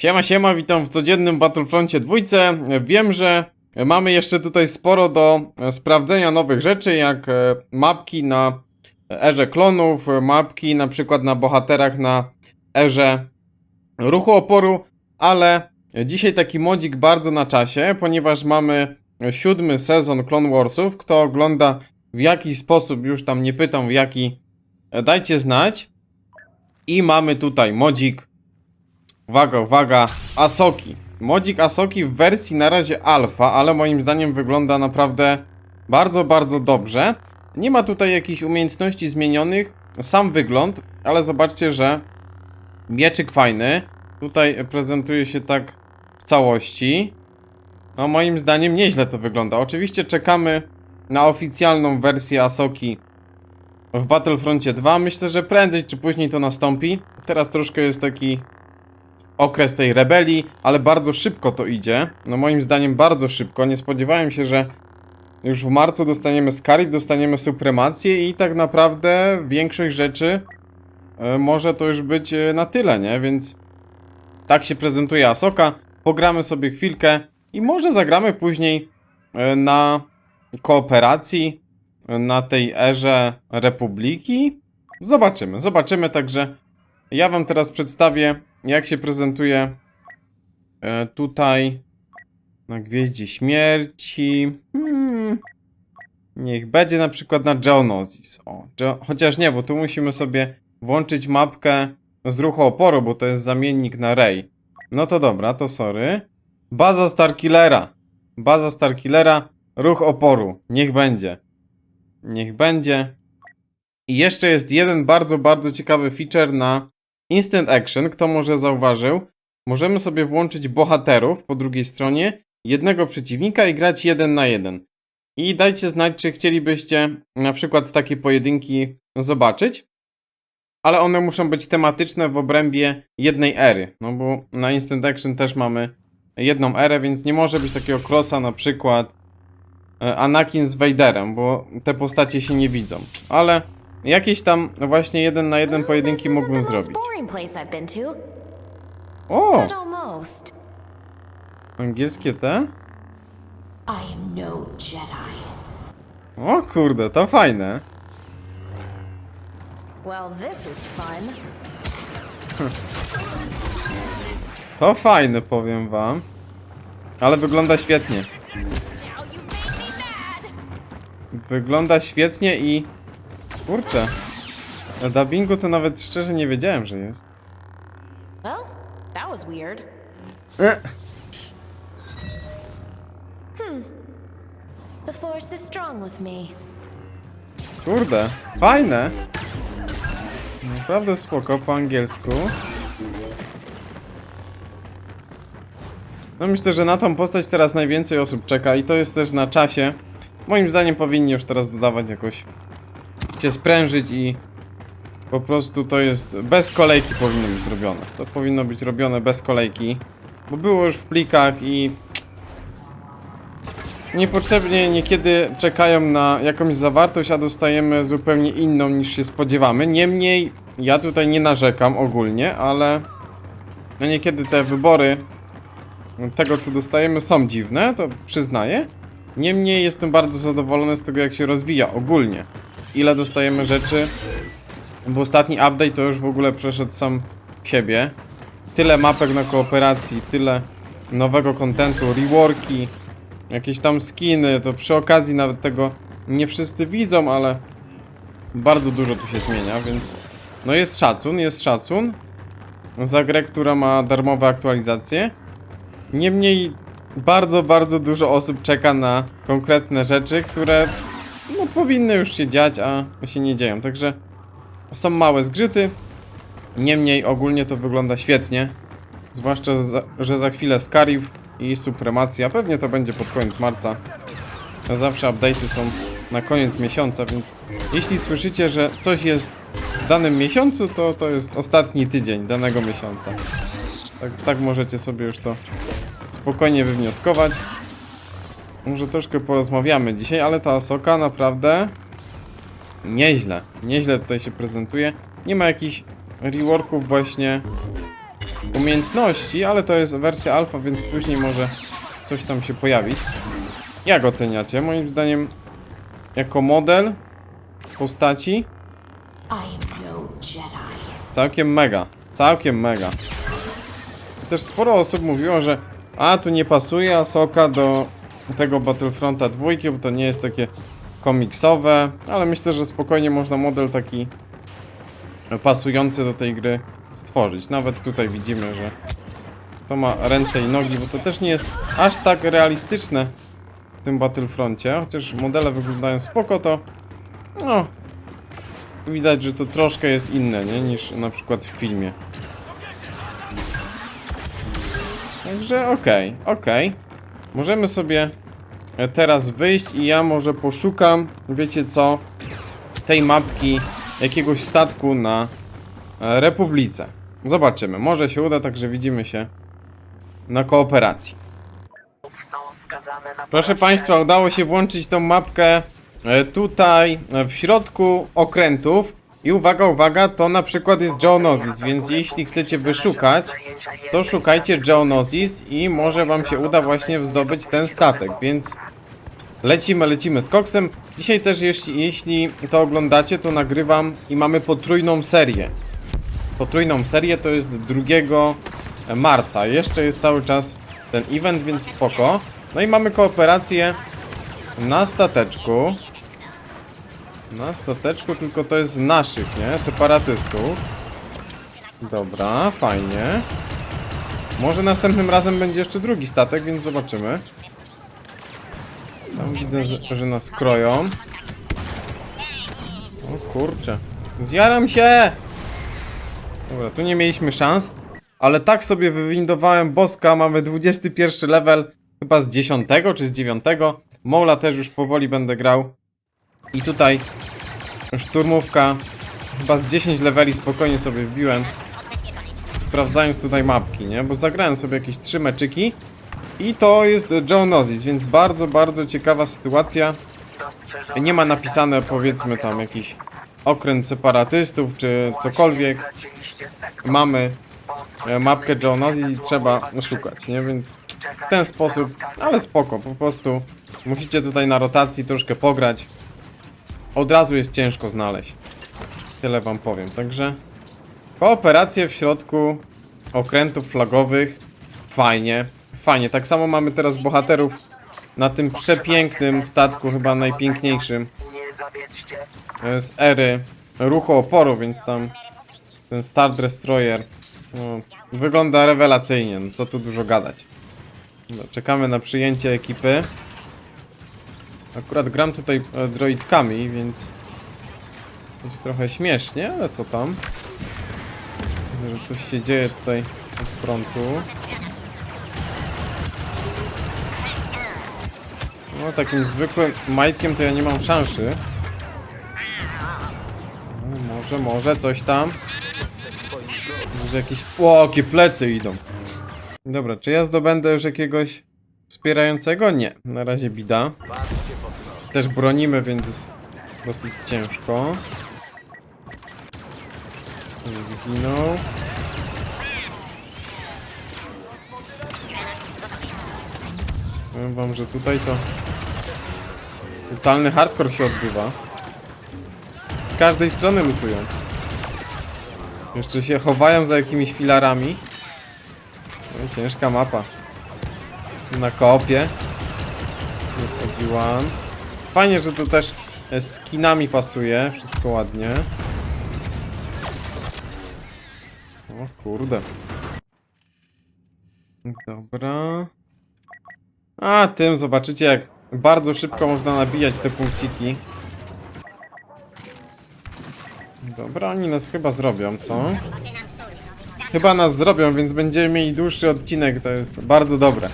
Siema, siema, witam w codziennym Battlefroncie dwójce. Wiem, że mamy jeszcze tutaj sporo do e, sprawdzenia nowych rzeczy, jak e, mapki na erze klonów, mapki na przykład na bohaterach na erze ruchu oporu, ale dzisiaj taki modzik bardzo na czasie, ponieważ mamy siódmy sezon Clone Warsów. Kto ogląda w jaki sposób, już tam nie pytam w jaki, e, dajcie znać. I mamy tutaj modzik Uwaga, uwaga, Asoki. Modzik Asoki w wersji na razie alfa, ale moim zdaniem wygląda naprawdę bardzo, bardzo dobrze. Nie ma tutaj jakichś umiejętności zmienionych, sam wygląd, ale zobaczcie, że mieczyk fajny. Tutaj prezentuje się tak w całości. No moim zdaniem nieźle to wygląda. Oczywiście czekamy na oficjalną wersję Asoki w Battlefroncie 2. Myślę, że prędzej czy później to nastąpi. Teraz troszkę jest taki okres tej rebelii, ale bardzo szybko to idzie. No moim zdaniem bardzo szybko. Nie spodziewałem się, że już w marcu dostaniemy Scarif, dostaniemy supremację i tak naprawdę większość rzeczy e, może to już być e, na tyle, nie? Więc tak się prezentuje Asoka. Pogramy sobie chwilkę i może zagramy później e, na kooperacji na tej erze Republiki. Zobaczymy, zobaczymy, także ja wam teraz przedstawię, jak się prezentuje e, tutaj na Gwieździe Śmierci. Hmm. Niech będzie na przykład na Geonosis. O, Geo chociaż nie, bo tu musimy sobie włączyć mapkę z ruchu oporu, bo to jest zamiennik na Ray. No to dobra, to sorry. Baza Starkillera. Baza Starkillera, ruch oporu. Niech będzie. Niech będzie. I jeszcze jest jeden bardzo, bardzo ciekawy feature na Instant Action. Kto może zauważył, możemy sobie włączyć bohaterów po drugiej stronie, jednego przeciwnika i grać jeden na jeden. I dajcie znać, czy chcielibyście na przykład takie pojedynki zobaczyć. Ale one muszą być tematyczne w obrębie jednej ery. No bo na Instant Action też mamy jedną erę, więc nie może być takiego crossa na przykład e, Anakin z Vaderem, bo te postacie się nie widzą. Ale jakieś tam właśnie jeden na jeden pojedynki mógłbym zrobić. O! Angielskie te? No. O kurde, to fajne. To fajne, powiem wam. Ale wygląda świetnie. Wygląda świetnie i... Kurczę. Na dubbingu to nawet szczerze nie wiedziałem, że jest. Well, that was weird. E, The Force is strong with me. kurde, fajne. Naprawdę spoko po angielsku. No myślę, że na tą postać teraz najwięcej osób czeka i to jest też na czasie. Moim zdaniem powinni już teraz dodawać jakoś się sprężyć i po prostu to jest bez kolejki powinno być zrobione. To powinno być robione bez kolejki, bo było już w plikach i niepotrzebnie niekiedy czekają na jakąś zawartość, a dostajemy zupełnie inną niż się spodziewamy. Niemniej ja tutaj nie narzekam ogólnie, ale no niekiedy te wybory tego, co dostajemy, są dziwne, to przyznaję. Niemniej jestem bardzo zadowolony z tego, jak się rozwija ogólnie. Ile dostajemy rzeczy, bo ostatni update to już w ogóle przeszedł sam siebie. Tyle mapek na kooperacji, tyle nowego kontentu, reworki, jakieś tam skiny, to przy okazji nawet tego nie wszyscy widzą, ale bardzo dużo tu się zmienia, więc no jest szacun, jest szacun za grę, która ma darmowe aktualizacje. Niemniej bardzo, bardzo dużo osób czeka na konkretne rzeczy, które powinny już się dziać, a się nie dzieją. Także są małe zgrzyty. Niemniej ogólnie to wygląda świetnie. Zwłaszcza, za, że za chwilę Scarif i Supremacja. Pewnie to będzie pod koniec marca. Zawsze update'y są na koniec miesiąca, więc jeśli słyszycie, że coś jest w danym miesiącu, to to jest ostatni tydzień danego miesiąca. Tak, tak możecie sobie już to spokojnie wywnioskować. Może troszkę porozmawiamy dzisiaj, ale ta Asoka naprawdę nieźle, nieźle tutaj się prezentuje. Nie ma jakichś reworków właśnie umiejętności, ale to jest wersja alfa, więc później może coś tam się pojawić. Jak oceniacie? Moim zdaniem jako model postaci no całkiem mega. Całkiem mega. Też sporo osób mówiło, że a tu nie pasuje Asoka do tego Battlefronta 2, bo to nie jest takie komiksowe, ale myślę, że spokojnie można model taki pasujący do tej gry stworzyć. Nawet tutaj widzimy, że to ma ręce i nogi, bo to też nie jest aż tak realistyczne w tym Battlefroncie, chociaż modele wyglądają spoko, to no, widać, że to troszkę jest inne, nie, niż na przykład w filmie. Także okej, okej. Możemy sobie e, teraz wyjść i ja może poszukam, wiecie co, tej mapki jakiegoś statku na e, Republice. Zobaczymy, może się uda, także widzimy się na kooperacji. Proszę Państwa, udało się włączyć tą mapkę e, tutaj w środku okrętów. I uwaga, uwaga, to na przykład jest Geonosis, więc jeśli chcecie wyszukać, to szukajcie Geonosis i może Wam się uda właśnie zdobyć ten statek, więc lecimy, lecimy z koksem. Dzisiaj też, jeśli, jeśli to oglądacie, to nagrywam i mamy potrójną serię. Potrójną serię to jest 2 marca. Jeszcze jest cały czas ten event, więc spoko. No i mamy kooperację na stateczku. Na stateczku, tylko to jest naszych, nie? Separatystów. Dobra, fajnie. Może następnym razem będzie jeszcze drugi statek, więc zobaczymy. Tam widzę, że, że nas kroją. O kurczę. Zjaram się! Dobra, tu nie mieliśmy szans. Ale tak sobie wywindowałem boska, mamy 21 level, chyba z 10 czy z 9. Mola też już powoli będę grał. I tutaj szturmówka, chyba z 10 leveli spokojnie sobie wbiłem. Sprawdzając tutaj mapki, nie? Bo zagrałem sobie jakieś 3 meczyki. I to jest Geonosis, więc bardzo, bardzo ciekawa sytuacja. Nie ma napisane powiedzmy tam jakiś okręt separatystów czy cokolwiek. Mamy e, mapkę Geonosis i trzeba szukać, nie? Więc w ten sposób, ale spoko, po prostu musicie tutaj na rotacji troszkę pograć. Od razu jest ciężko znaleźć. Tyle wam powiem, także kooperacje w środku okrętów flagowych fajnie, fajnie. Tak samo mamy teraz bohaterów na tym przepięknym statku, chyba najpiękniejszym e, z ery ruchu oporu, więc tam ten Star Destroyer no, wygląda rewelacyjnie, no co tu dużo gadać. Dobra, czekamy na przyjęcie ekipy. Akurat gram tutaj e, droidkami, więc jest trochę śmiesznie, ale co tam? Widzę, że coś się dzieje tutaj od frontu. No takim zwykłym majtkiem to ja nie mam szansy. No, może, może coś tam. Może jakieś... O, jakie plecy idą. Dobra, czy ja zdobędę już jakiegoś wspierającego? Nie, na razie bida. Też bronimy, więc jest dosyć ciężko. Zginął. Powiem wam, że tutaj to totalny hardcore się odbywa. Z każdej strony lutują. Jeszcze się chowają za jakimiś filarami. No i ciężka mapa. Na koopie. Jest Obi-Wan. Fajnie, że to też e, z skinami pasuje. Wszystko ładnie. O kurde. Dobra. A tym zobaczycie jak bardzo szybko można nabijać te punkciki. Dobra, oni nas chyba zrobią, co? Chyba nas zrobią, więc będziemy mieli dłuższy odcinek, to jest bardzo dobre.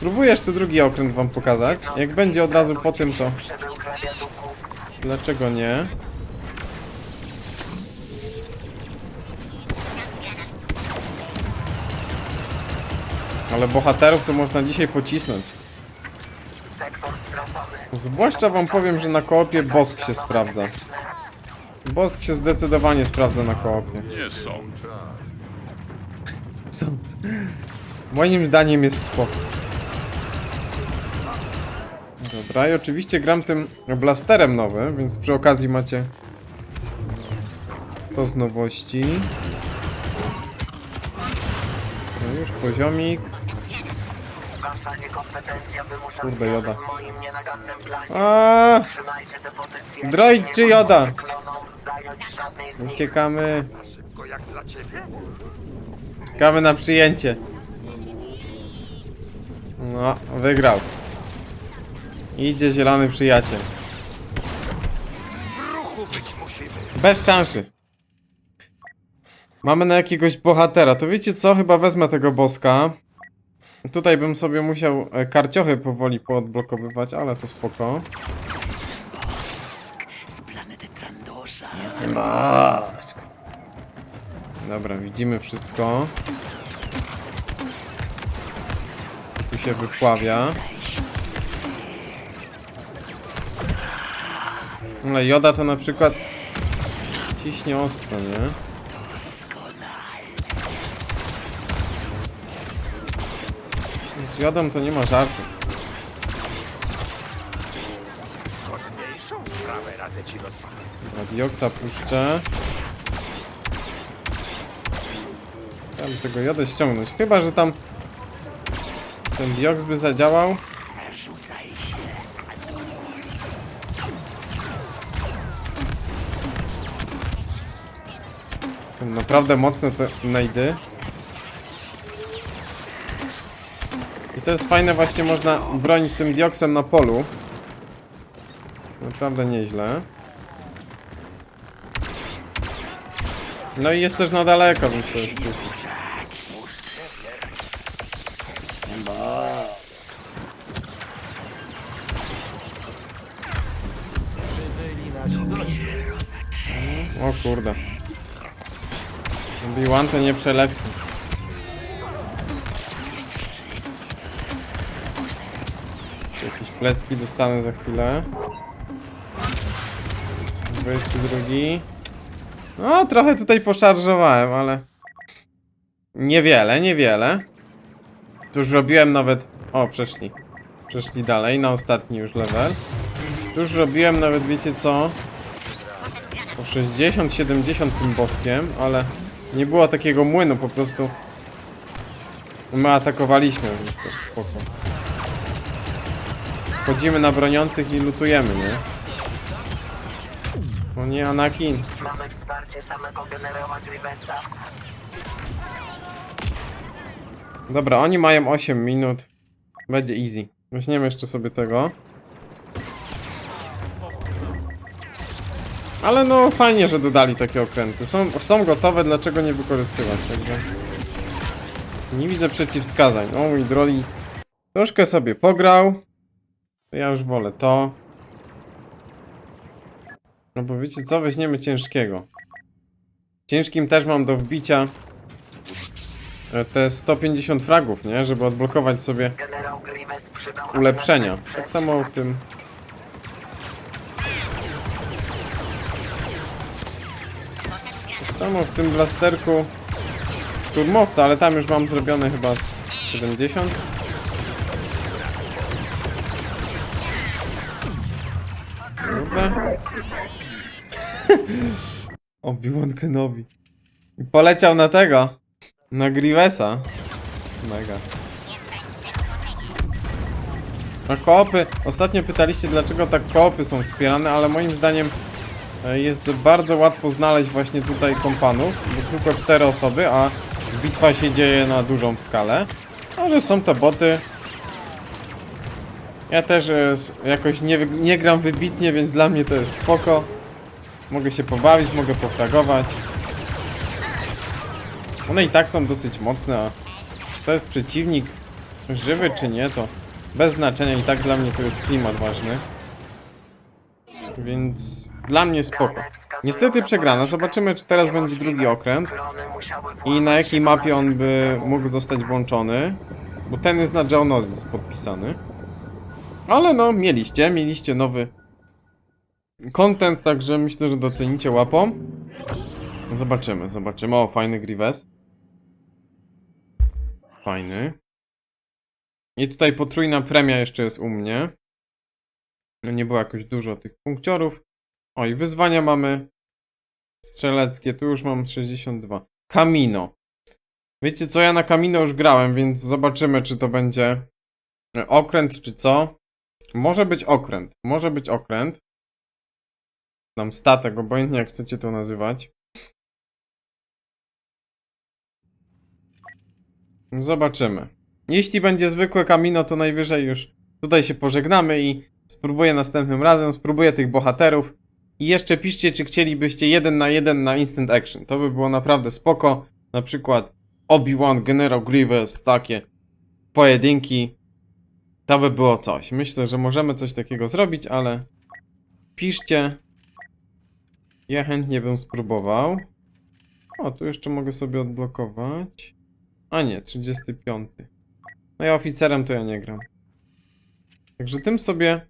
Spróbuję jeszcze drugi okręt wam pokazać. Jak będzie od razu po tym, to... Dlaczego nie? Ale bohaterów to można dzisiaj pocisnąć. Zwłaszcza wam powiem, że na koopie Bosk się sprawdza. Bosk się zdecydowanie sprawdza na koopie. Nie są. Sąd. Moim zdaniem jest spoko. Dobra, i oczywiście gram tym blasterem nowym, więc przy okazji macie to z nowości. No już poziomik. Kurde, Joda. w moim nienagannym planie. A, Trzymajcie te pozycje. Droid Nie czy Joda? Uciekamy. Czekamy na przyjęcie. No, wygrał. Idzie zielony przyjaciel. Bez szansy. Mamy na jakiegoś bohatera. To wiecie co? Chyba wezmę tego boska. Tutaj bym sobie musiał e, karciochy powoli poodblokowywać, ale to spoko. Jestem bosk. Dobra, widzimy wszystko. Tu się wypławia. Ale Joda to na przykład ciśnie ostro, nie? Z Jodą to nie ma żartu. Dioksa puszczę. Chciałem tego jodę ściągnąć. Chyba, że tam ten dioks by zadziałał. Naprawdę mocne te najdy. I to jest fajne, właśnie można bronić tym dioksem na polu. Naprawdę nieźle. No i jest też na daleko, więc to jest plus. Obi-Wan to nie przelewki. Jakieś plecki dostanę za chwilę. 22. No, trochę tutaj poszarżowałem, ale... Niewiele, niewiele. Tu już robiłem nawet... O, przeszli. Przeszli dalej, na ostatni już level. Tu już robiłem nawet, wiecie co? Po 60-70 tym boskiem, ale nie było takiego młynu, po prostu my atakowaliśmy, też spoko. Wchodzimy na broniących i lutujemy, nie? O nie, Anakin. Mamy wsparcie samego generała Grivesa. Dobra, oni mają 8 minut. Będzie easy. Weźmiemy jeszcze sobie tego. Ale no fajnie, że dodali takie okręty. Są, są gotowe, dlaczego nie wykorzystywać? Także nie widzę przeciwwskazań. O mój droid troszkę sobie pograł. To ja już wolę to. No bo wiecie co? Weźmiemy ciężkiego. Ciężkim też mam do wbicia e, te 150 fragów, nie? Żeby odblokować sobie ulepszenia. Tak samo w tym. Samo w tym blasterku szturmowca, ale tam już mam zrobione chyba z 70. Dobra. Obi-Wan Kenobi. I poleciał na tego. Na Grivesa. Mega. A koopy, ostatnio pytaliście dlaczego tak koopy są wspierane, ale moim zdaniem jest bardzo łatwo znaleźć właśnie tutaj kompanów, bo tylko cztery osoby, a bitwa się dzieje na dużą skalę. A że są to boty. Ja też e, jakoś nie, nie gram wybitnie, więc dla mnie to jest spoko. Mogę się pobawić, mogę pofragować. One i tak są dosyć mocne, a czy to jest przeciwnik żywy czy nie, to bez znaczenia i tak dla mnie to jest klimat ważny. Więc dla mnie spoko. Niestety przegrana. Zobaczymy, czy teraz będzie drugi okręt i na jakiej mapie on by mógł zostać włączony. Bo ten jest na Geonosis podpisany. Ale no, mieliście, mieliście nowy content, także myślę, że docenicie łapą. Zobaczymy, zobaczymy. O, fajny Grievous. fajny. I tutaj potrójna premia jeszcze jest u mnie. No nie było jakoś dużo tych punkciorów. O i wyzwania mamy strzeleckie. Tu już mam 62. Kamino. Wiecie co, ja na Kamino już grałem, więc zobaczymy czy to będzie e, okręt czy co. Może być okręt. Może być okręt. Tam statek, obojętnie jak chcecie to nazywać. Zobaczymy. Jeśli będzie zwykłe kamino, to najwyżej już tutaj się pożegnamy i spróbuję następnym razem, spróbuję tych bohaterów. I jeszcze piszcie, czy chcielibyście jeden na jeden na instant action. To by było naprawdę spoko. Na przykład Obi-Wan, General Grievous, takie pojedynki. To by było coś. Myślę, że możemy coś takiego zrobić, ale piszcie. Ja chętnie bym spróbował. O, tu jeszcze mogę sobie odblokować. A nie, 35. No ja oficerem to ja nie gram. Także tym sobie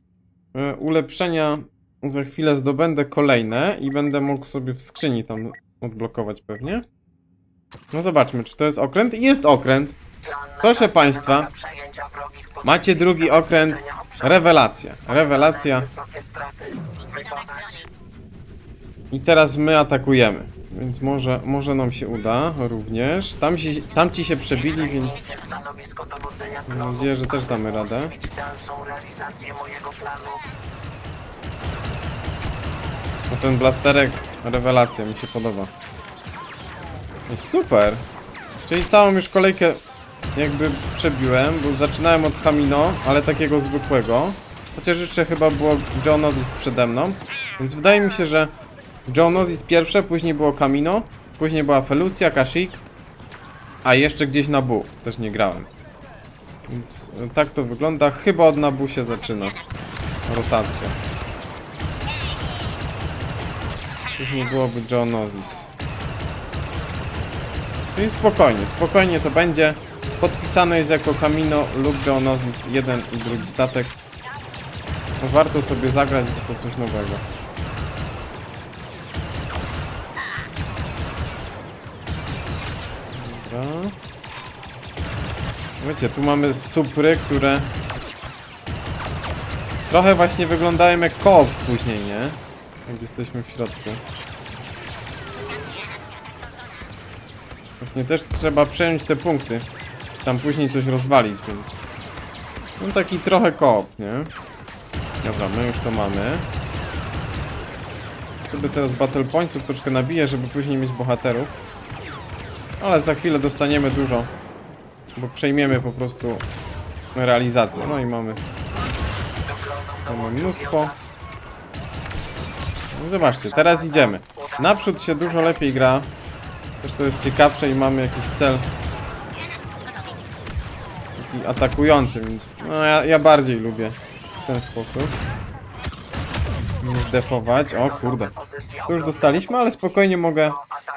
e, ulepszenia za chwilę zdobędę kolejne i będę mógł sobie w skrzyni tam odblokować pewnie. No zobaczmy, czy to jest okręt. Jest okręt. Proszę państwa, Macie drugi okręt. Rewelacja. Rewelacja. I teraz my atakujemy. Więc może, może nam się uda również. Tam się, tamci się przebili, więc mam nadzieję, że też damy radę. Ten blasterek, rewelacja, mi się podoba. Jest super. Czyli całą już kolejkę jakby przebiłem, bo zaczynałem od Kamino, ale takiego zwykłego. Chociaż jeszcze chyba było Geonosis przede mną. Więc wydaje mi się, że Geonosis pierwsze, później było Kamino, później była Felucia, Kashyyyk, a jeszcze gdzieś Nabu. Też nie grałem. Więc e, tak to wygląda. Chyba od Nabu się zaczyna rotacja. Później byłoby Geonosis. Czyli spokojnie, spokojnie to będzie. Podpisane jest jako Camino lub Geonosis jeden i drugi statek. No warto sobie zagrać, to coś nowego. Dobra. Wiecie, tu mamy supry, które trochę właśnie wyglądają jak koop później, nie? Jak jesteśmy w środku. Właśnie też trzeba przejąć te punkty. Tam później coś rozwalić, więc... No taki trochę koop, nie? Dobra, my już to mamy. Sobie teraz battle pointsów troszkę nabiję, żeby później mieć bohaterów. Ale za chwilę dostaniemy dużo. Bo przejmiemy po prostu realizację. No i mamy, mamy mnóstwo. No zobaczcie, teraz idziemy. Naprzód się dużo lepiej gra. Też to jest ciekawsze i mamy jakiś cel taki atakujący, więc no ja, ja bardziej lubię w ten sposób. Defować. O kurde. To już dostaliśmy, ale spokojnie mogę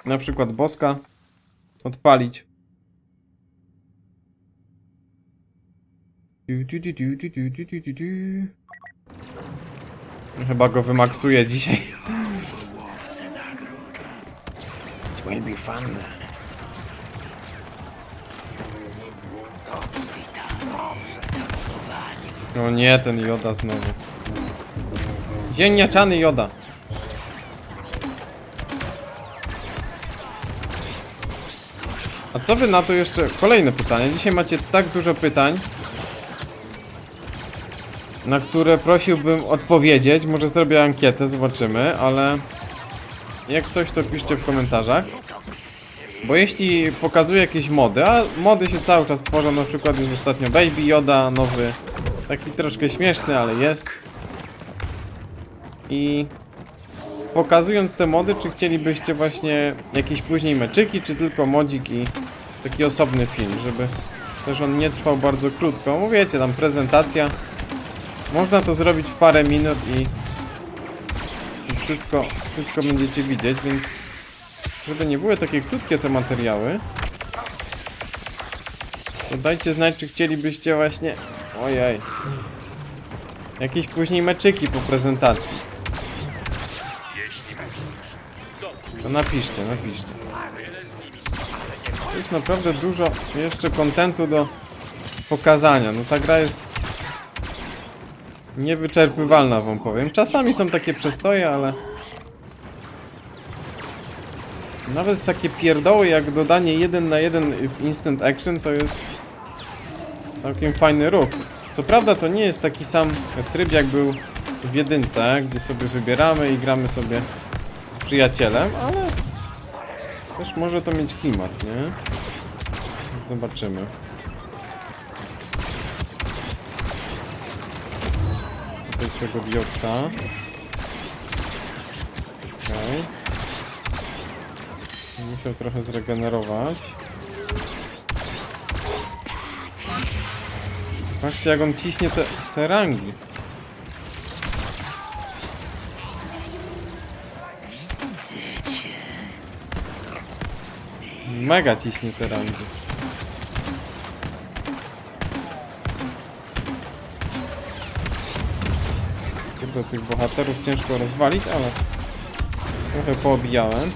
na przykład boska odpalić. Chyba go wymaksuję dzisiaj. Will be fun. O nie, ten Joda znowu. Ziemniaczany Joda. A co wy na to jeszcze? Kolejne pytanie. Dzisiaj macie tak dużo pytań, na które prosiłbym odpowiedzieć. Może zrobię ankietę, zobaczymy, ale jak coś to piszcie w komentarzach. Bo jeśli pokazuję jakieś mody, a mody się cały czas tworzą, na przykład jest ostatnio Baby Yoda nowy, taki troszkę śmieszny, ale jest. I pokazując te mody, czy chcielibyście właśnie jakieś później meczyki, czy tylko modzik i taki osobny film, żeby też on nie trwał bardzo krótko. Mówicie, tam prezentacja. Można to zrobić w parę minut i wszystko, wszystko będziecie widzieć, więc żeby nie były takie krótkie te materiały, to dajcie znać, czy chcielibyście właśnie... Ojej. Jakieś później meczyki po prezentacji. To napiszcie, napiszcie. Jest naprawdę dużo jeszcze kontentu do pokazania. No ta gra jest niewyczerpywalna, wam powiem. Czasami są takie przestoje, ale nawet takie pierdoły jak dodanie 1 na 1 w Instant Action to jest całkiem fajny ruch. Co prawda to nie jest taki sam tryb jak był w jedynce, gdzie sobie wybieramy i gramy sobie z przyjacielem, ale też może to mieć klimat, nie? Zobaczymy. Tutaj swego dioksa. Okej. Musiał trochę zregenerować. Patrzcie jak on ciśnie te, te rangi. Mega ciśnie te rangi. Kurde, tych bohaterów ciężko rozwalić, ale trochę poobijałem.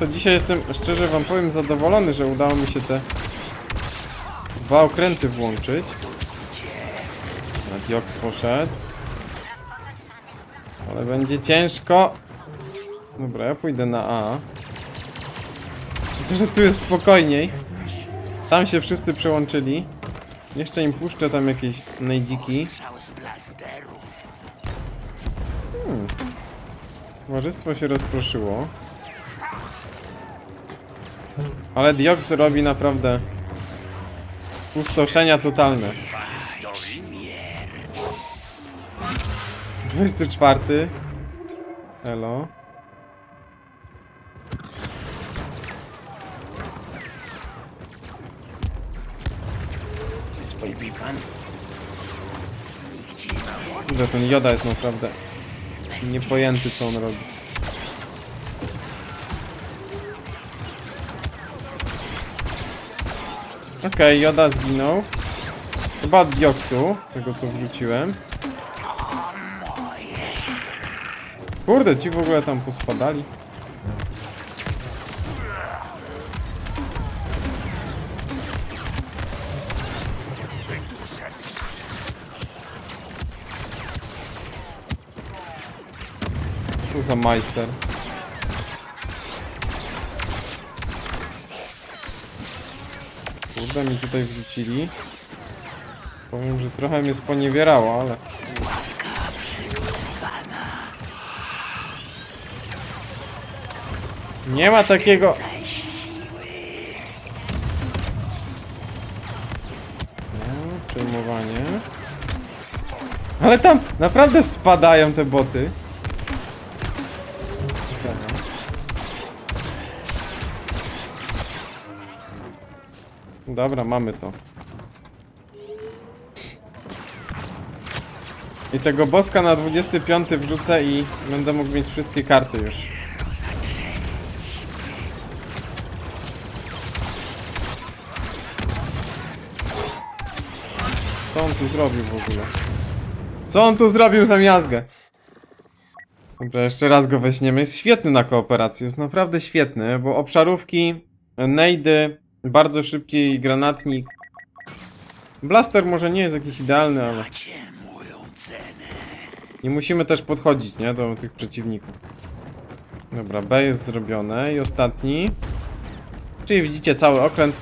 To dzisiaj jestem, szczerze wam powiem, zadowolony, że udało mi się te dwa okręty włączyć. Na Dioks poszedł. Ale będzie ciężko. Dobra, ja pójdę na A. Widzę, że tu jest spokojniej. Tam się wszyscy przełączyli. Jeszcze im puszczę tam jakieś nejdziki. Hmm. Towarzystwo się rozproszyło. Ale Dioks robi naprawdę spustoszenia totalne. 24. Elo. Kurde, ten Joda jest naprawdę niepojęty co on robi. Okej, Joda zginął. Chyba od dioksu, tego co wrzuciłem. Kurde, ci w ogóle tam pospadali. Co za majster. Kurde, mi tutaj wrzucili. Powiem, że trochę mnie sponiewierało, ale... Nie ma takiego... No, przejmowanie. Ale tam naprawdę spadają te boty. Dobra, mamy to. I tego boska na 25 wrzucę i będę mógł mieć wszystkie karty już. Co on tu zrobił w ogóle? Co on tu zrobił za miazgę? Dobra, jeszcze raz go weźmiemy. Jest świetny na kooperację, jest naprawdę świetny, bo obszarówki, nejdy, bardzo szybki granatnik. Blaster może nie jest jakiś idealny, ale... Nie musimy też podchodzić, nie? Do tych przeciwników. Dobra, B jest zrobione i ostatni. Czyli widzicie cały okręt.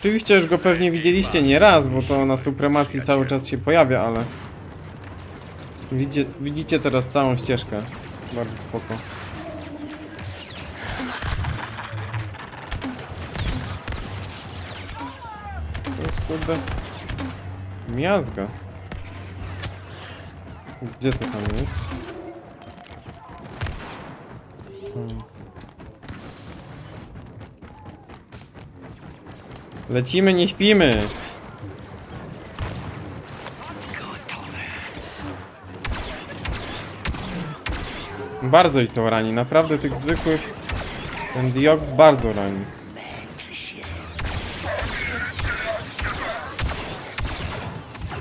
Oczywiście już go pewnie widzieliście nie raz, bo to na supremacji cały czas się pojawia, ale... Widzicie, widzicie teraz całą ścieżkę. Bardzo spoko. To. Miazga. Gdzie to tam jest? Hmm. Lecimy, nie śpimy! Bardzo ich to rani, naprawdę tych zwykłych... Ten Diox bardzo rani.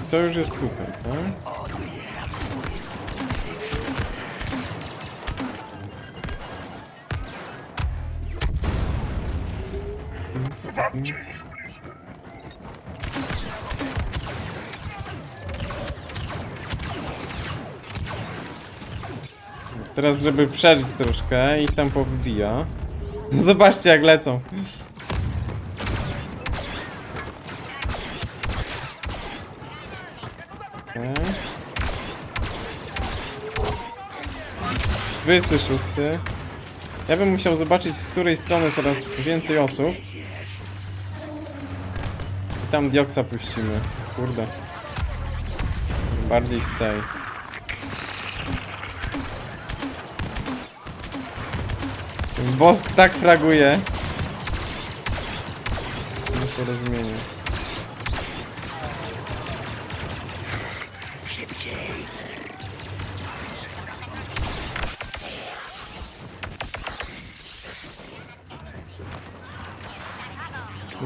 to już jest tutaj, tak? Zwabcie ich bliżej. Teraz, żeby przeżyć troszkę i tam powbija. Zobaczcie, jak lecą. 26. Ja bym musiał zobaczyć, z której strony teraz więcej osób. I tam dioksa puścimy. Kurde. Bardziej z tej. Bosk tak fraguje. Nieporozumienie.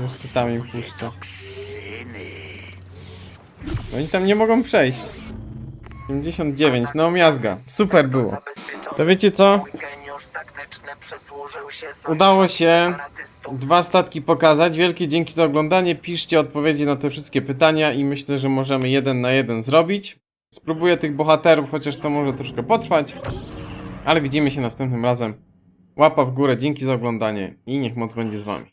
Jeszcze tam im puszczę. Oni tam nie mogą przejść. 59, no miazga. Super było. To wiecie co? Udało się dwa statki pokazać. Wielkie dzięki za oglądanie. Piszcie odpowiedzi na te wszystkie pytania i myślę, że możemy jeden na jeden zrobić. Spróbuję tych bohaterów, chociaż to może troszkę potrwać. Ale widzimy się następnym razem. Łapa w górę, dzięki za oglądanie i niech moc będzie z wami.